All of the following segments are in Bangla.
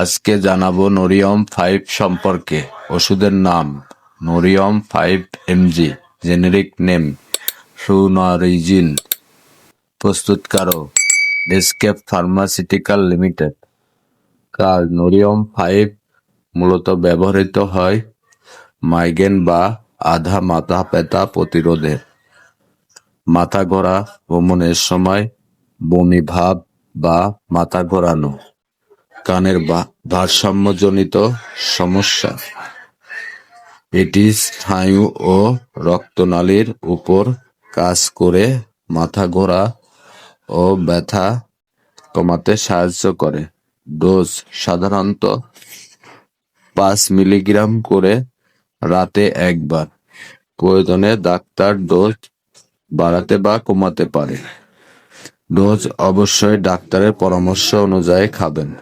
আজকে জানাব নোরিয়ম ফাইভ সম্পর্কে। ওষুধের নাম Norium five MG, generic name flunarizine প্রস্তুতকারক, ডেস্কেপ ফার্মাসিউটিক্যাল লিমিটেড। কার নোরিয়ম ফাইভ মূলত ব্যবহৃত হয় মাইগ্রেন বা আধা মাথা পেতা প্রতিরোধে। মাথা ঘোরা ভ্রমণের সময় বমি ভাব বা মাথা ঘোরানো। কানের ভারসাম্যজনিত সমস্যা। এটি স্নায়ু ও রক্তনালীর উপর কাজ করে, মাথা ঘোরা ও ব্যথা কমাতে সাহায্য করে। ডোজ সাধারণত পাঁচ মিলিগ্রাম করে রাতে একবার। প্রয়োজনে ডাক্তার ডোজ বাড়াতে বা কমাতে পারে। ডোজ অবশ্যই ডাক্তারের পরামর্শ অনুযায়ী খাবেন।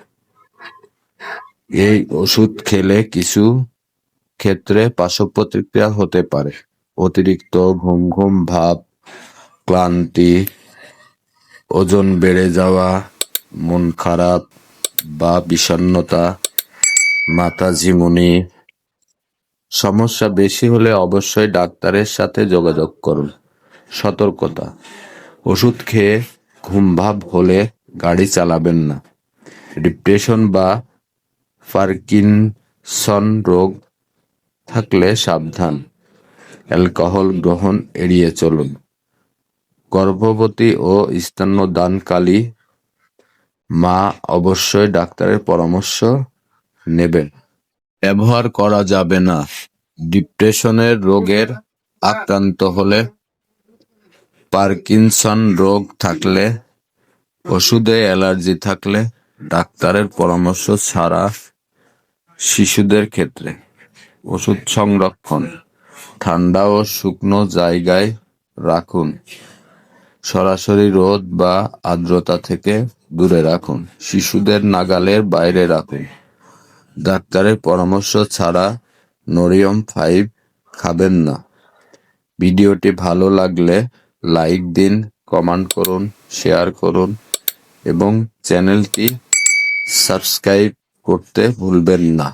এই ওষুধ খেলে কিছু ক্ষেত্রে পার্শ্ব প্রতিক্রিয়া হতে পারে। অতিরিক্ত ঘুম ঘুম ভাব, ক্লান্তি, ওজন বেড়ে যাওয়া, মন খারাপ বা বিষণ্ণতা, মাথা ঝিমুনি। সমস্যা বেশি হলে অবশ্যই ডাক্তারের সাথে যোগাযোগ করুন। সতর্কতা। ওষুধ খেয়ে ঘুমভাব হলে গাড়ি চালাবেন না। ডিপ্রেশন বা পার্কিনসন রোগ থাকলে সাবধান। অ্যালকোহল গ্রহণ এড়িয়ে চলুন। গর্ভবতী ও স্তন্যদানকালী মা অবশ্যই ডাক্তারের পরামর্শ নেবেন। ব্যবহার করা যাবে না। ডিপ্রেশনের রোগের আক্রান্ত হলে পার্কিনসন রোগ থাকলে, ওষুধে অ্যালার্জি থাকলে ডাক্তারের পরামর্শ ছাড়া শিশুদের ক্ষেত্রে। ওষুধ সংরক্ষণ। ঠান্ডা ও শুকনো জায়গায় রাখুন। সরাসরি রোদ বা আর্দ্রতা থেকে দূরে রাখুন। শিশুদের নাগালের বাইরে রাখুন। ডাক্তারের পরামর্শ ছাড়া নরিয়ম ফাইভ খাবেন না। ভিডিওটি ভালো লাগলে লাইক দিন, কমেন্ট করুন, শেয়ার করুন এবং চ্যানেলটি সাবস্ক্রাইব করতে ভুলবেন না।